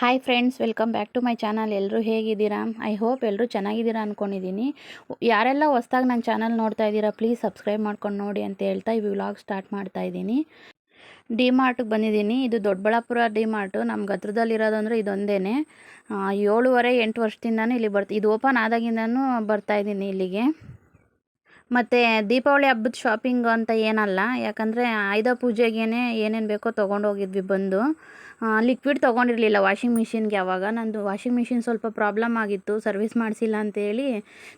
Hi friends welcome back to my channel ಎಲ್ಲರೂ ಹೇಗಿದ್ದೀರಾ? I hope ಎಲ್ಲರೂ ಚೆನ್ನಾಗಿದ್ದೀರಾ ಅಂದ್ಕೊಂಡಿದ್ದೀನಿ ಯಾರೆಲ್ಲ ಹೊಸ್ದಾಗಿ ನನ್ನ ಚಾನಲ್ ನೋಡ್ತಾ ಇದ್ದೀರಾ ಪ್ಲೀಸ್ ಸಬ್ಸ್ಕ್ರೈಬ್ ಮಾಡ್ಕೊಂಡು ನೋಡಿ ಅಂತ ಹೇಳ್ತಾ ಈ ವ್ಲಾಗ್ ಸ್ಟಾರ್ಟ್ ಮಾಡ್ತಾ ಇದ್ದೀನಿ. ಡಿ ಮಾರ್ಟ್ಗೆ ಬಂದಿದ್ದೀನಿ. ಇದು ದೊಡ್ಡಬಳ್ಳಾಪುರ ಡಿ ಮಾರ್ಟು ನಮ್ಮ ಗತ್ರದಲ್ಲಿರೋದು ಅಂದರೆ ಇದೊಂದೇ ಏಳುವರೆ ಎಂಟು ವರ್ಷದಿಂದನೂ ಇಲ್ಲಿ ಬರ್ತಾ, ಇದು ಓಪನ್ ಆದಾಗಿಂದನೂ ಬರ್ತಾ ಇದ್ದೀನಿ ಇಲ್ಲಿಗೆ. ಮತ್ತು ದೀಪಾವಳಿ ಹಬ್ಬದ ಶಾಪಿಂಗ್ ಅಂತ ಏನಲ್ಲ. ಯಾಕಂದರೆ ಆಯುಧ ಪೂಜೆಗೇ ಏನೇನು ಬೇಕೋ ತೊಗೊಂಡೋಗಿದ್ವಿ ಬಂದು. ಲಿಕ್ವಿಡ್ ತೊಗೊಂಡಿರಲಿಲ್ಲ ವಾಷಿಂಗ್ ಮಿಷಿನ್ಗೆ ಯಾವಾಗ ನಂದು ವಾಷಿಂಗ್ ಮಿಷಿನ್ ಸ್ವಲ್ಪ ಪ್ರಾಬ್ಲಮ್ ಆಗಿತ್ತು. ಸರ್ವಿಸ್ ಮಾಡಿಸಿಲ್ಲ ಅಂತೇಳಿ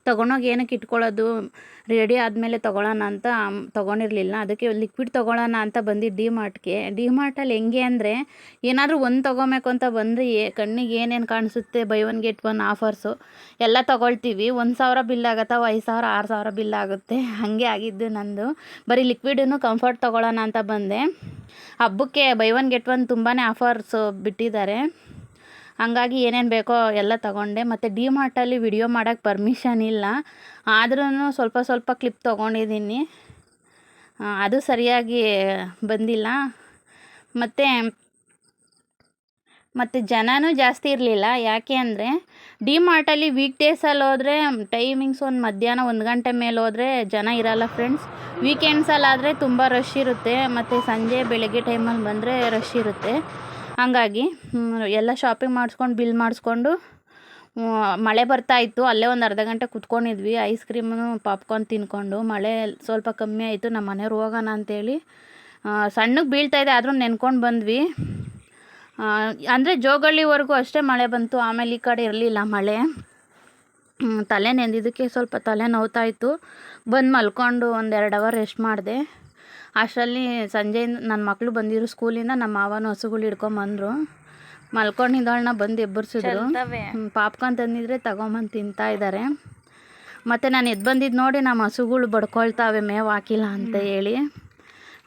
ತೊಗೊಂಡೋಗಿ ಏನಕ್ಕೆ ಇಟ್ಕೊಳ್ಳೋದು? ರೆಡಿ ಆದಮೇಲೆ ತೊಗೊಳ್ಳೋಣ ಅಂತ ತೊಗೊಂಡಿರಲಿಲ್ಲ. ಅದಕ್ಕೆ ಲಿಕ್ವಿಡ್ ತೊಗೊಳ್ಳೋಣ ಅಂತ ಬಂದು ಡಿ ಮಾರ್ಟ್ಗೆ ಡಿ ಮಾರ್ಟಲ್ಲಿ ಹೆಂಗೆ ಅಂದರೆ ಏನಾದರೂ ಒಂದು ತೊಗೊಬೇಕು ಅಂತ ಬಂದರೆ ಕಣ್ಣಿಗೆ ಏನೇನು ಕಾಣಿಸುತ್ತೆ? Buy one get one offers ಎಲ್ಲ ತೊಗೊಳ್ತೀವಿ. ಒಂದು ಸಾವಿರ ಬಿಲ್ ಆಗತ್ತವ ಐದು ಸಾವಿರ, ಆರು ಸಾವಿರ ಬಿಲ್ ಆಗುತ್ತೆ? ಹಾಗೆ ಆಗಿದ್ದು ನಂದು. ಬರೀ ಲಿಕ್ವಿಡನ್ನು ಕಂಫರ್ಟ್ ತೊಗೊಳ್ಳೋಣ ಅಂತ ಬಂದೆ. ಹಬ್ಬಕ್ಕೆ ಬೈ ಒನ್ ಗೆಟ್ ಒನ್ ತುಂಬಾ ಆಫರ್ಸು ಬಿಟ್ಟಿದ್ದಾರೆ. ಹಂಗಾಗಿ ಏನೇನು ಬೇಕೋ ಎಲ್ಲ ತಗೊಂಡೆ. ಮತ್ತು ಡಿ ಮಾರ್ಟಲ್ಲಿ ವಿಡಿಯೋ ಮಾಡೋಕ್ಕೆ ಪರ್ಮಿಷನ್ ಇಲ್ಲ. ಆದ್ರೂ ಸ್ವಲ್ಪ ಸ್ವಲ್ಪ ಕ್ಲಿಪ್ ತೊಗೊಂಡಿದ್ದೀನಿ. ಅದು ಸರಿಯಾಗಿ ಬಂದಿಲ್ಲ. ಮತ್ತು ಮತ್ತು ಜನನೂ ಜಾಸ್ತಿ ಇರಲಿಲ್ಲ. ಯಾಕೆ ಅಂದರೆ ಡಿ ಮಾರ್ಟಲ್ಲಿ ವೀಕ್ ಡೇಸಲ್ಲಿ ಹೋದರೆ ಟೈಮಿಂಗ್ಸ್ ಒಂದು ಮಧ್ಯಾಹ್ನ ಒಂದು ಗಂಟೆ ಮೇಲೆ ಹೋದರೆ ಜನ ಇರಲ್ಲ ಫ್ರೆಂಡ್ಸ್ ವೀಕೆಂಡ್ಸಲ್ಲಾದರೆ ತುಂಬ ರಶ್ ಇರುತ್ತೆ. ಮತ್ತು ಸಂಜೆ ಬೆಳಗ್ಗೆ ಟೈಮಲ್ಲಿ ಬಂದರೆ ರಶ್ ಇರುತ್ತೆ. ಹಾಗಾಗಿ ಎಲ್ಲ ಶಾಪಿಂಗ್ ಮಾಡಿಸ್ಕೊಂಡು ಬಿಲ್ ಮಾಡಿಸ್ಕೊಂಡು ಮಳೆ ಬರ್ತಾ ಇತ್ತು. ಅಲ್ಲೇ ಒಂದು ಅರ್ಧ ಗಂಟೆ ಕುತ್ಕೊಂಡಿದ್ವಿ. ಐಸ್ ಕ್ರೀಮು ಪಾಪ್ಕಾರ್ನ್ ತಿನ್ಕೊಂಡು, ಮಳೆ ಸ್ವಲ್ಪ ಕಮ್ಮಿ ಆಯಿತು. ನಮ್ಮ ಮನೆಯವ್ರು ಹೋಗೋಣ ಅಂತೇಳಿ ಸಣ್ಣಗೆ ಬೀಳ್ತಾಯಿದೆ ಆದರೂ ನೆನ್ಕೊಂಡು ಬಂದ್ವಿ. ಅಂದರೆ ಜೋಗಳ್ಳಿವರೆಗೂ ಅಷ್ಟೇ ಮಳೆ ಬಂತು ಆಮೇಲೆ ಈ ಕಡೆ ಇರಲಿಲ್ಲ ಮಳೆ. ತಲೆ ನೆಂದಿದ್ದಕ್ಕೆ ಸ್ವಲ್ಪ ತಲೆ ನೋವ್ತಾ ಇತ್ತು ಬಂದು ಮಲ್ಕೊಂಡು ಒಂದು ಎರಡು ಅವರ್ ರೆಸ್ಟ್ ಮಾಡಿದೆ. ಅಷ್ಟರಲ್ಲಿ ಸಂಜೆಯಿಂದ ನನ್ನ ಮಕ್ಕಳು ಬಂದಿರೋ ಸ್ಕೂಲಿಂದ ನಮ್ಮ ಮಾವನ ಹಸುಗಳು ಹಿಡ್ಕೊಂಬಂದರು ಮಲ್ಕೊಂಡಿದ್ದಾಳನ್ನ ಬಂದು ಎಬ್ಬರಿಸಿದ್ರು. ಪಾಪ್ಕಾರ್ನ್ ತಂದಿದ್ರೆ ತಗೊಂಬಂದು ತಿಂತಾ ಇದ್ದಾರೆ ಮತ್ತು ನಾನು ಎದ್ದು ಬಂದಿದ್ದು ನೋಡಿ ನಮ್ಮ ಹಸುಗಳು ಬಡ್ಕೊಳ್ತಾವೆ ಮೇವು ಹಾಕಿಲ್ಲ ಅಂತ ಹೇಳಿ.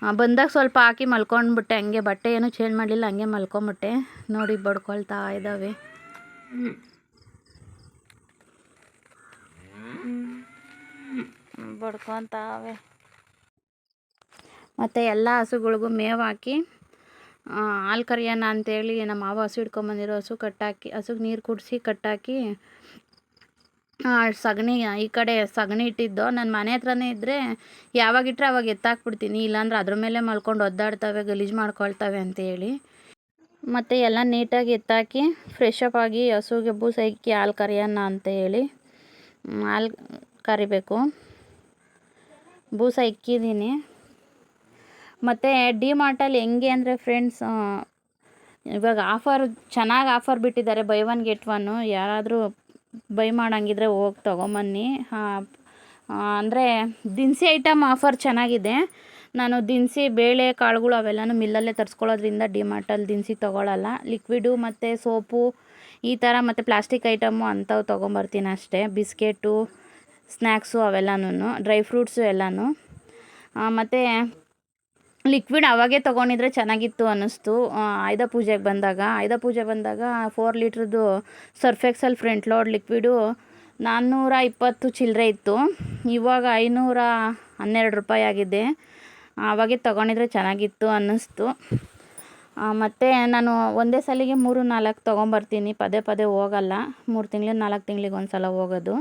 ಬಂದಾಗ ಸ್ವಲ್ಪ ಹಾಕಿ ಮಲ್ಕೊಂಡ್ಬಿಟ್ಟೆ. ಹಂಗೆ ಬಟ್ಟೆ ಏನು ಚೇಂಜ್ ಮಾಡಲಿಲ್ಲ, ಹಂಗೆ ಮಲ್ಕೊಂಬಿಟ್ಟೆ. ನೋಡಿ ಬಡ್ಕೊಳ್ತಾ ಇದ್ದಾವೆ. ಬಡ್ಕೊತಾವೆ ಮತ್ತು ಎಲ್ಲ ಹಸುಗಳಿಗೂ ಮೇವು ಹಾಕಿ ಹಾಲು ಕರಿಯೋಣ ಅಂತೇಳಿ ನಮ್ಮ ಮಾವ ಹಸು ಹಿಡ್ಕೊಂಬಂದಿರೋ ಹಸು ಕಟ್ಟಾಕಿ, ಹಸುಗೆ ನೀರು ಕುಡಿಸಿ ಕಟ್ಟಾಕಿ ಸಗಣಿ, ಈ ಕಡೆ ಸಗಣಿ ಇಟ್ಟಿದ್ದು. ನನ್ನ ಮನೆ ಹತ್ರನೇ ಇದ್ದರೆ ಯಾವಾಗ ಇಟ್ಟರೆ ಅವಾಗ ಎತ್ತಾಕ್ಬಿಡ್ತೀನಿ. ಇಲ್ಲಾಂದ್ರೆ ಅದ್ರ ಮೇಲೆ ಮಲ್ಕೊಂಡು ಒದ್ದಾಡ್ತವೆ, ಗಲೀಜು ಮಾಡ್ಕೊಳ್ತವೆ ಅಂತೇಳಿ ಮತ್ತು ಎಲ್ಲ ನೀಟಾಗಿ ಎತ್ತಾಕಿ ಫ್ರೆಶ್ ಅಪ್ ಆಗಿ ಹಸುಗೆ ಬೂಸ ಇಕ್ಕಿ ಹಾಲು ಕರಿಯೋಣ ಅಂತ ಹೇಳಿ ಹಾಲು ಕರಿಬೇಕು. ಬೂಸ ಇಕ್ಕಿದ್ದೀನಿ ಮತ್ತು ಡಿ ಮಾರ್ಟಲ್ಲಿ ಹೆಂಗೆ ಅಂದರೆ ಫ್ರೆಂಡ್ಸ್ ಇವಾಗ ಆಫರ್ ಚೆನ್ನಾಗಿ ಆಫರ್ ಬಿಟ್ಟಿದ್ದಾರೆ. ಬೈ ಒನ್ ಗೆಟ್ ಒನ್ನು ಯಾರಾದರೂ ಬೈ ಮಾಡಂಗಿದ್ರೆ ಹೋಗಿ ತೊಗೊಂಬನ್ನಿ. ಅಂದರೆ ದಿನಸಿ ಐಟಮ್ ಆಫರ್ ಚೆನ್ನಾಗಿದೆ. ನಾನು ದಿನಸಿ ಬೇಳೆ, ಕಾಳುಗಳು ಅವೆಲ್ಲನೂ ಮಿಲ್ಲಲ್ಲೇ ತರಿಸ್ಕೊಳ್ಳೋದ್ರಿಂದ ಡಿಮಾರ್ಟಲ್ಲಿ ದಿನಸಿ ತೊಗೊಳಲ್ಲ. ಲಿಕ್ವಿಡು ಮತ್ತು ಸೋಪು, ಈ ಥರ ಮತ್ತು ಪ್ಲಾಸ್ಟಿಕ್ ಐಟಮು ಅಂಥವು ತೊಗೊಂಬರ್ತೀನಿ ಅಷ್ಟೇ. ಬಿಸ್ಕೆಟು ಸ್ನ್ಯಾಕ್ಸು ಅವೆಲ್ಲನೂ ಡ್ರೈ ಫ್ರೂಟ್ಸು ಎಲ್ಲನೂ. ಮತ್ತು ಲಿಕ್ವಿಡ್ ಅವಾಗೇ ತೊಗೊಂಡಿದ್ರೆ ಚೆನ್ನಾಗಿತ್ತು ಅನ್ನಿಸ್ತು. ಆಯುಧ ಪೂಜೆಗೆ ಬಂದಾಗ. ಆಯುಧ ಪೂಜೆ ಬಂದಾಗ four ಲೀಟ್ರದ್ದು Surf Excel front load liquid ನಾನ್ನೂರ ಇಪ್ಪತ್ತು ಚಿಲ್ಲರೆ ಇತ್ತು. ಇವಾಗ ಐನೂರ ಹನ್ನೆರಡು ರೂಪಾಯಿ ಆಗಿದೆ. ಆವಾಗೆ ತೊಗೊಂಡಿದ್ರೆ ಚೆನ್ನಾಗಿತ್ತು ಅನ್ನಿಸ್ತು. ಮತ್ತು ನಾನು ಒಂದೇ ಸಲಿಗೆ ಮೂರು ನಾಲ್ಕು ತೊಗೊಂಬರ್ತೀನಿ. ಪದೇ ಪದೇ ಹೋಗಲ್ಲ. ಮೂರು ತಿಂಗಳು ನಾಲ್ಕು ತಿಂಗಳಿಗೆ ಒಂದು ಸಲ ಹೋಗೋದು.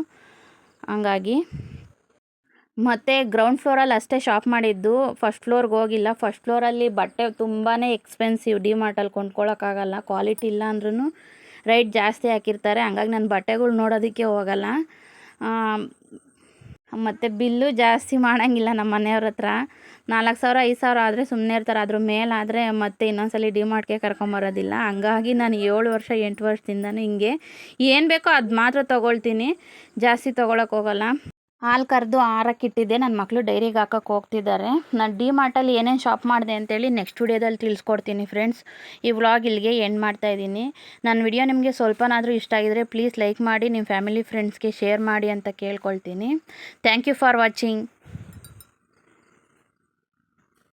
ಹಂಗಾಗಿ ಮತ್ತು ಗ್ರೌಂಡ್ ಫ್ಲೋರಲ್ಲಿ ಅಷ್ಟೇ ಶಾಪ್ ಮಾಡಿದ್ದು. ಫಸ್ಟ್ ಫ್ಲೋರ್ಗೆ ಹೋಗಿಲ್ಲ. ಫಸ್ಟ್ ಫ್ಲೋರಲ್ಲಿ ಬಟ್ಟೆ ತುಂಬಾ ಎಕ್ಸ್ಪೆನ್ಸಿವ್ ಡಿ ಮಾರ್ಟಲ್ಲಿ ಕೊಂಡ್ಕೊಳ್ಳೋಕ್ಕಾಗಲ್ಲ ಕ್ವಾಲಿಟಿ ಇಲ್ಲ ಅಂದ್ರೂ ರೈಟ್ ಜಾಸ್ತಿ ಹಾಕಿರ್ತಾರೆ. ಹಂಗಾಗಿ ನಾನು ಬಟ್ಟೆಗಳು ನೋಡೋದಕ್ಕೆ ಹೋಗಲ್ಲ. ಮತ್ತು ಬಿಲ್ಲು ಜಾಸ್ತಿ ಮಾಡೋಂಗಿಲ್ಲ ನಮ್ಮ ಮನೆಯವ್ರ ಹತ್ರ. ನಾಲ್ಕು ಸಾವಿರ, ಐದು ಸಾವಿರ ಆದರೆ ಸುಮ್ಮನೆ ಇರ್ತಾರೆ. ಅದ್ರ ಮೇಲಾದರೆ ಮತ್ತೆ ಇನ್ನೊಂದ್ಸಲಿ ಡಿ ಮಾರ್ಟ್ಗೆ ಕರ್ಕೊಂಬರೋದಿಲ್ಲ ಹಂಗಾಗಿ ನಾನು ಏಳು ವರ್ಷ, ಎಂಟು ವರ್ಷದಿಂದನೂ ಹಿಂಗೆ. ಏನು ಬೇಕೋ ಅದು ಮಾತ್ರ ತೊಗೊಳ್ತೀನಿ. ಜಾಸ್ತಿ ತೊಗೊಳಕ್ಕೆ ಹೋಗಲ್ಲ. ಹಾಲು ಕರೆದು ಇಟ್ಟಿದ್ದೆ. ನನ್ನ ಮಕ್ಕಳು ಡೈರಿಗೆ ಹಾಕಕ್ಕೆ ಹೋಗ್ತಿದ್ದಾರೆ. ನಾನು ಡಿ ಮಾರ್ಟಲ್ಲಿ ಏನೇನು ಶಾಪ್ ಮಾಡಿದೆ ಅಂತೇಳಿ ನೆಕ್ಸ್ಟ್ ವಿಡಿಯೋದಲ್ಲಿ ತಿಳಿಸ್ಕೊಡ್ತೀನಿ ಫ್ರೆಂಡ್ಸ್ ಈ ವ್ಲಾಗ್ ಇಲ್ಲಿಗೆ ಎಂಡ್ ಮಾಡ್ತಾ ಇದ್ದೀನಿ. ನನ್ನ ವಿಡಿಯೋ ನಿಮಗೆ ಸ್ವಲ್ಪನಾದರೂ ಇಷ್ಟ ಆಗಿದರೆ ಪ್ಲೀಸ್ ಲೈಕ್ ಮಾಡಿ ನಿಮ್ಮ ಫ್ಯಾಮಿಲಿ ಫ್ರೆಂಡ್ಸ್ಗೆ ಶೇರ್ ಮಾಡಿ ಅಂತ ಕೇಳ್ಕೊಳ್ತೀನಿ. Thank you for watching